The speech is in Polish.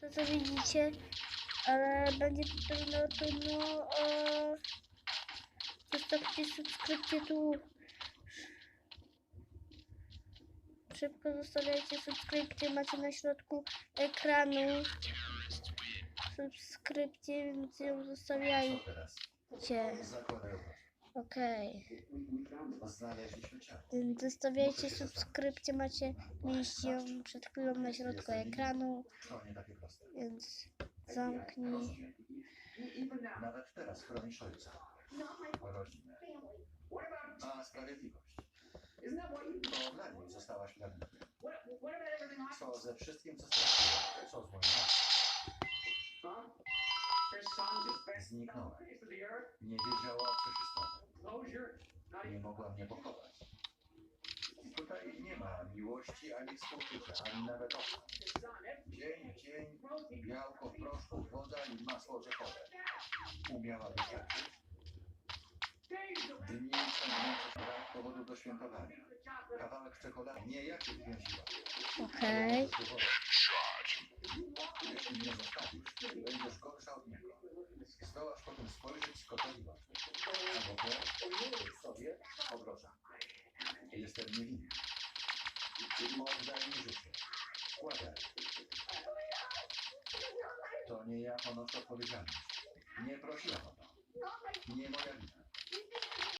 to co widzicie, ale będzie to pewno trudno. E, zostawcie subskrypcję tu. Szybko zostawiajcie subskrypcję, macie na środku ekranu subskrypcję, więc ją zostawiajcie. Okej. Więc Zostawiajcie subskrypcję, macie mieliście ją przed chwilą na środku ekranu, więc zamknij. Rozumiem. Nawet teraz chronisz ojca. Rodzinę. A sprawiedliwość. To dla niej zostałaś prawnikiem. Co ze wszystkim, co straciłem? Co z moją matką? Zniknąłem. Nie wiedziała. Nie mogła mnie pochować. Tutaj nie ma miłości, ani współczucia, ani nawet oka. Dzień, dzień, białko w proszku, woda i masło orzechowe. Umiała wystarczyć? Dni ciągnące brak powodu do świętowania. Kawałek czekolady nie jakich więziła. Okej. Jeśli mnie zostawisz, będziesz gorsza od niego. Zdołasz potem spojrzeć z koteliwa. Potem sobie obrocza. Jestem niewinny. Oddaj mi życie. Kładę. To nie ja ponoszę odpowiedzialność. Nie prosiłam o to. Nie moja wina.